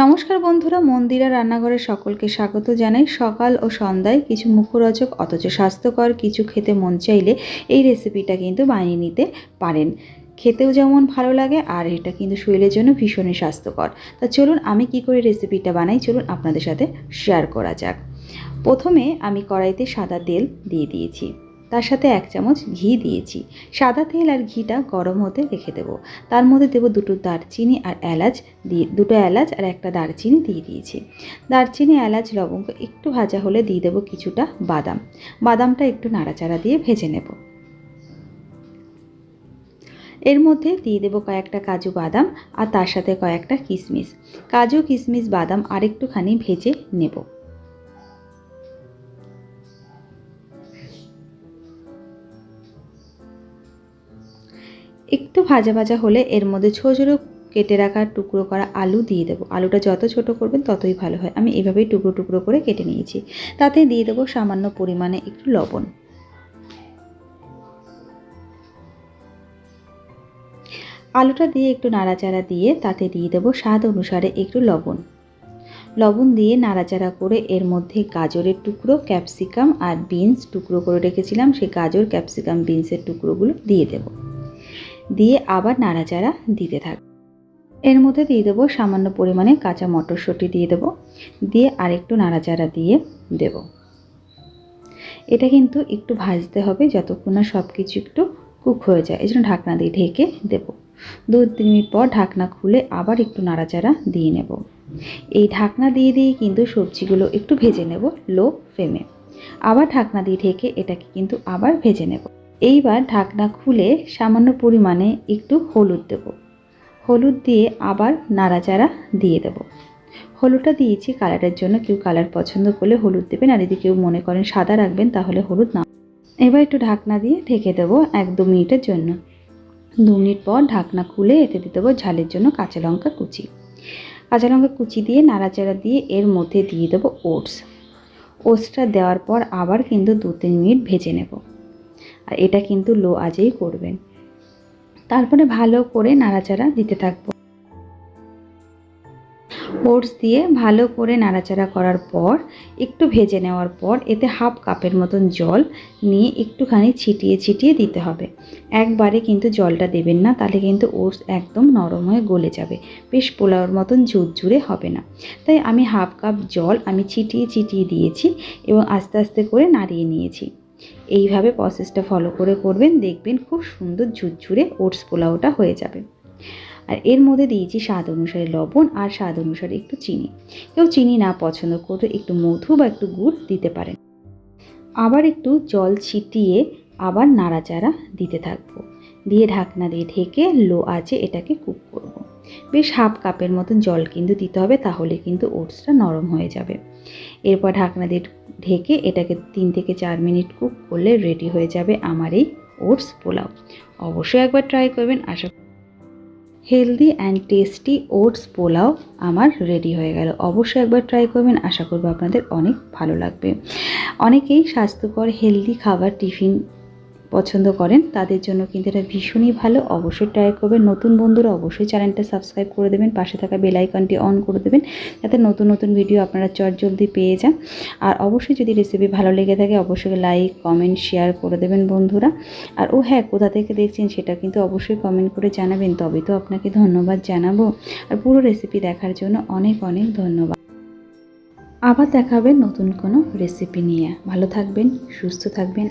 নমস্কার বন্ধুরা, মন্দিরা রান্নাঘরে সকলকে স্বাগত জানাই। সকাল ও সন্ধ্যায় কিছু মুখরোচক, অথচ স্বাস্থ্যকর কিছু খেতে মন চাইলে এই রেসিপিটা কিন্তু বানিয়ে নিতে পারেন। খেতেও যেমন ভালো লাগে, আর এটা কিন্তু শরীরের জন্য ভীষণই স্বাস্থ্যকর। তা চলুন আমি কি করে রেসিপিটা বানাই, চলুন আপনাদের সাথে শেয়ার করা যাক। প্রথমে আমি কড়াইতে সাদা তেল দিয়ে দিয়েছি। তার সাথে এক চামচ ঘি দিয়েছি। সাদা তেল আর ঘিটা গরম হতে রেখে দেবো। তার মধ্যে দেবো দুটো দারচিনি আর এলাচ দিয়ে, দুটো এলাচ আর একটা দারচিনি দিয়ে দিয়েছি। দারচিনি, এলাচ, লবঙ্গ একটু ভাজা হলে দিয়ে দেবো কিছুটা বাদাম। বাদামটা একটু নাড়াচাড়া দিয়ে ভেজে নেব। এর মধ্যে দিয়ে দেবো কয়েকটা কাজু বাদাম আর তার সাথে কয়েকটা কিশমিশ কাজু কিশমিশ বাদাম আরেকটুখানি ভেজে নেব। একটু ভাজা ভাজা হলে এর মধ্যে ছোটো ছোটো কেটে রাখা টুকরো করা আলু দিয়ে দেবো। আলুটা যত ছোট করবেন ততই ভালো হয়। আমি এভাবেই টুকরো টুকরো করে কেটে নিয়েছি। তাতে দিয়ে দেবো সামান্য পরিমাণে একটু লবণ। আলুটা দিয়ে একটু নাড়াচাড়া দিয়ে তাতে দিয়ে দেবো স্বাদ অনুসারে একটু লবণ। লবণ দিয়ে নাড়াচাড়া করে এর মধ্যে গাজরের টুকরো, ক্যাপসিকাম আর বিনস টুকরো করে রেখেছিলাম। সেই গাজর, ক্যাপসিকাম, বিনসের টুকরোগুলো দিয়ে দেবো। দিয়ে আবার নাড়াচাড়া দিতে থাক। এর মধ্যে দিয়ে দেবো সামান্য পরিমাণে কাঁচা মটরশুঁটি দিয়ে দেবো। দিয়ে আরেকটু নাড়াচাড়া দিয়ে দেব। এটা কিন্তু একটু ভাজতে হবে যতক্ষণ না সব কিছু একটু কুক হয়ে যায়। এই জন্য ঢাকনা দিয়ে ঢেকে দেব। দু তিন মিনিট পর ঢাকনা খুলে আবার একটু নাড়াচাড়া দিয়ে নেব। এই ঢাকনা দিয়ে দিয়ে কিন্তু সবজিগুলো একটু ভেজে নেব লো ফ্লেমে। আবার ঢাকনা দিয়ে ঢেকে এটাকে কিন্তু আবার ভেজে নেব। এইবার ঢাকনা খুলে সামান্য পরিমাণে একটু হলুদ দেব। হলুদ দিয়ে আবার নাড়াচাড়া দিয়ে দেব। হলুদটা দিয়েছি কালারের জন্য, কেউ কালার পছন্দ করলে হলুদ দেবেন, আর যদি কেউ মনে করেন সাদা রাখবেন, তাহলে হলুদ না। এবার একটু ঢাকনা দিয়ে ঢেকে দেবো এক দু মিনিটের জন্য। দু মিনিট পর ঢাকনা খুলে এতে দিয়ে দেবো ঝালের জন্য কাঁচা লঙ্কা কুচি। কাঁচা লঙ্কা কুচি দিয়ে নাড়াচাড়া দিয়ে এর মধ্যে দিয়ে দেবো ওটস। ওটসটা দেওয়ার পর আবার কিন্তু দু তিন মিনিট ভেজে নেব। আর এটা কিন্তু লো আজেই করবেন। তারপরে ভালো করে নাড়াচাড়া দিতে থাকব। ওটস দিয়ে ভালো করে নাড়াচাড়া করার পর, একটু ভেজে নেওয়ার পর, এতে হাফ কাপের মতন জল নিয়ে একটুখানি ছিটিয়ে ছিটিয়ে দিতে হবে। একবারে কিন্তু জলটা দেবেন না, তাহলে কিন্তু ওটস একদম নরম হয়ে গলে যাবে। বেশ পোলাওর মতন ঝুরঝুরে হবে না। তাই আমি হাফ কাপ জল আমি ছিটিয়ে ছিটিয়ে দিয়েছি এবং আস্তে আস্তে করে নাড়িয়ে নিয়েছি। এইভাবে প্রসেসটা ফলো করে করবেন, দেখবেন খুব সুন্দর ঝুরঝুরে ওটস পোলাওটা হয়ে যাবে। আর এর মধ্যে দিয়েছি স্বাদ অনুসারে লবণ আর স্বাদ অনুসারে একটু চিনি। কেউ চিনি না পছন্দ করলে একটু মধু বা একটু গুড় দিতে পারেন। আবার একটু জল ছিটিয়ে আবার নাড়াচাড়া দিতে থাকব। দিয়ে ঢাকনা দিয়ে ঢেকে লো আছে এটাকে। বেশ হাফ কাপের মতন জল কিন্তু দিতে হবে, তাহলে কিন্তু ওটসটা নরম হয়ে যাবে। এরপর ঢাকনা দিয়ে ঢেকে এটাকে তিন থেকে চার মিনিট কুক করলে রেডি হয়ে যাবে আমার এই ওটস পোলাও। অবশ্যই একবার ট্রাই করবেন, আশা healthy and tasty oats pulao আমার রেডি হয়ে গেল। অবশ্যই একবার ট্রাই করবেন, আশা করব আপনাদের অনেক ভালো লাগবে। অনেকেই স্বাস্থ্যকর হেলদি খাবার টিফিন পছন্দ করেন, তাদের জন্য কিন্তু এটা ভীষণই ভালো। অবশ্যই ট্রাই করবেন। নতুন বন্ধুরা অবশ্যই চ্যানেলটা সাবস্ক্রাইব করে দেবেন, পাশে থাকা বেল আইকনটি অন করে দেবেন, যাতে নতুন নতুন ভিডিও আপনারা চট জলদি পেয়ে যান। আর অবশ্যই যদি রেসিপি ভালো লেগে থাকে, অবশ্যই লাইক কমেন্ট শেয়ার করে দেবেন বন্ধুরা। আর ও হ্যাঁ কোথা থেকে দেখছেন সেটা কিন্তু অবশ্যই কমেন্ট করে জানাবেন। তবে তো আপনাকে ধন্যবাদ জানাব। আর পুরো রেসিপি দেখার জন্য অনেক অনেক ধন্যবাদ। আবার দেখাবেন নতুন কোনো রেসিপি নিয়ে। ভালো থাকবেন, সুস্থ থাকবেন।